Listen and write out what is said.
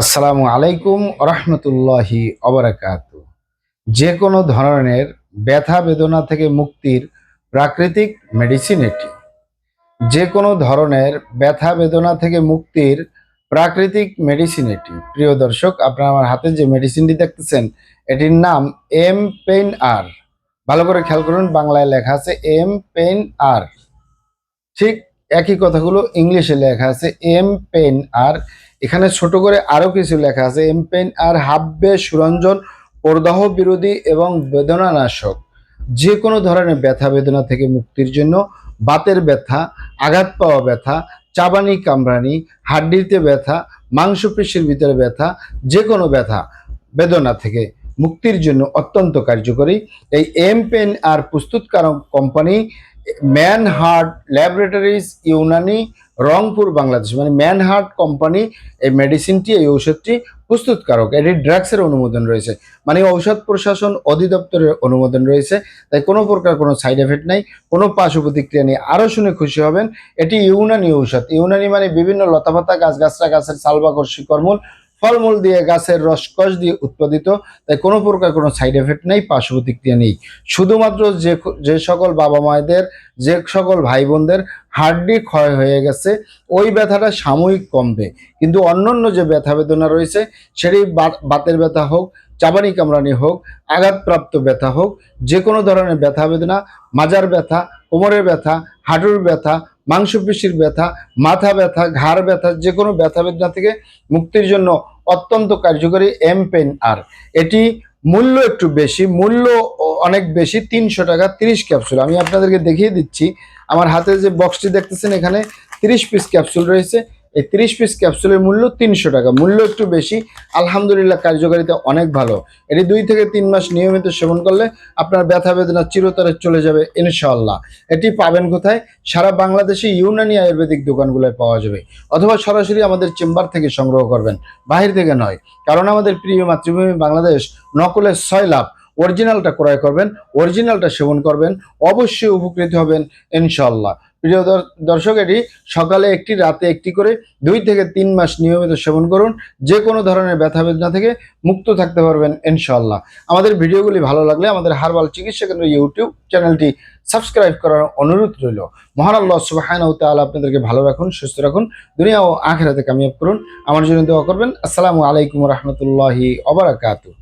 আসসালামু আলাইকুম রহমতুল্লাহি অবরাকাত যে কোনো ধরনের ব্যথা বেদনা থেকে মুক্তির প্রাকৃতিক মেডিসিন এটি। যে কোনো ধরনের ব্যথা বেদনা থেকে মুক্তির প্রাকৃতিক মেডিসিন এটি। প্রিয় দর্শক, আপনারা আমার হাতে যে মেডিসিনটি দেখতেছেন, এটির নাম এম পেইন আর ভালো করে খেয়াল করুন, বাংলায় লেখা আছে এম পেইন আর ঠিক একই কথাগুলো ইংলিশে লেখা আছে এম পেন আর এখানে ছোট করে আরও কিছু লেখা আছে এম পেন আর হাব্বে সুরঞ্জন, প্রদাহ বিরোধী এবং বেদনানাশক। যে কোনো ধরনের ব্যথা, বেদনা থেকে মুক্তির জন্য বাতের ব্যথা, আঘাত পাওয়া ব্যথা, চাবানি কামড়ানি, হাড্ডিতে ব্যথা, মাংসপেশির ভিতরে ব্যথা যে কোনো ব্যথা, বেদনা থেকে মুক্তির জন্য অত্যন্ত কার্যকরী। এই এম পেন আর প্রস্তুতকারক company man heart laboratories Unani, Rangpur, Bangladesh. মানে ম্যান হার্ট কোম্পানি এই মেডিসিনটি, এই ঔষধটি প্রস্তুতকারক। এটি ড্রাগসের অনুমোদন রয়েছে। মানে ঔষধ প্রশাসন অধিদপ্তরের অনুমোদন রয়েছে। তাই কোনো প্রকার কোনো সাইড এফেক্ট নাই। কোনো পার্শ্ব প্রতিক্রিয়া নেই। আরও শুনে খুশি হবেন, এটি ইউনানি ঔষধ। ইউনানি মানে বিভিন্ন লতাপাতা গাছ গাছরা গাছের সালবাকর শিকড়মূল ফলমূল দিয়ে গাছের রসকস দিয়ে উৎপাদিত, তাই কোনো প্রকার কোনো সাইড এফেক্ট নেই পার্শ্ব প্রতিক্রিয়া নেই। শুধুমাত্র যে যে সকল বাবা মায়েদের, যে সকল ভাই বোনদের হাড্ডি ক্ষয় হয়ে গেছে, ওই ব্যথাটা সাময়িক কমবে। কিন্তু অন্যান্য যে ব্যথা বেদনা রয়েছে, সেটি বাতের ব্যথা হোক চাবানি কামড়ানি হোক, আঘাতপ্রাপ্ত ব্যথা হোক যে কোনো ধরনের ব্যথা, বেদনা, মাজার ব্যথা, কোমরের ব্যথা, হাঁটুর ব্যথা, মাংসপেশির ব্যথা, মাথা ব্যথা, ঘাড় ব্যথা যে কোনো ব্যথা, বেদনা থেকে মুক্তির জন্য অত্যন্ত কার্যকরী এম পেন আর এটি মূল্য একটু বেশি, মূল্য অনেক বেশি, তিনশো টাকা তিরিশ ক্যাপসুল। আমি আপনাদেরকে দেখিয়ে দিচ্ছি, আমার হাতে যে বক্সটি দেখতেছেন এখানে তিরিশ পিস ক্যাপসুল রয়েছে। এই তিরিশ পিস ক্যাপসুলের মূল্য তিনশো টাকা। মূল্য একটু বেশি, আলহামদুলিল্লাহ কার্যকারিতা অনেক ভালো। এটি দুই থেকে তিন মাস নিয়মিত সেবন করলে আপনার ব্যথা বেদনা চিরতরে চলে যাবে, ইনশাআল্লাহ। এটি পাবেন কোথায়? সারা বাংলাদেশে ইউনানি আয়ুর্বেদিক দোকানগুলোয় পাওয়া যাবে। অথবা সরাসরি আমাদের চেম্বার থেকে সংগ্রহ করবেন। বাহির থেকে নয়, কারণ আমাদের প্রিয় মাতৃভূমি বাংলাদেশ, নকলের ছয় লাভ। অরিজিনালটা ক্রয় করবেন, অরিজিনালটা সেবন করবেন, অবশ্যই উপকৃত হবেন ইনশাল্লাহ প্রিয় দর- দর্শক, এটি সকালে একটি, রাতে একটি করে দুই থেকে তিন মাস নিয়মিত সেবন করুন। যে কোনো ধরনের ব্যথা বেদনা থেকে মুক্ত থাকতে পারবেন ইনশাল্লাহ আমাদের ভিডিওগুলি ভালো লাগলে আমাদের হারবাল চিকিৎসা কেন্দ্র ইউটিউব চ্যানেলটি সাবস্ক্রাইব করার অনুরোধ রইল। মহান আল্লাহ সুবাহানাউ তাআলা আপনাদেরকে ভালো রাখুন, সুস্থ রাখুন, দুনিয়া ও আখেরাতে কামিয়াব করুন। আমার জন্য দোয়া করবেন। আসসালামু আলাইকুম রহমতুল্লাহি অবরাকাতু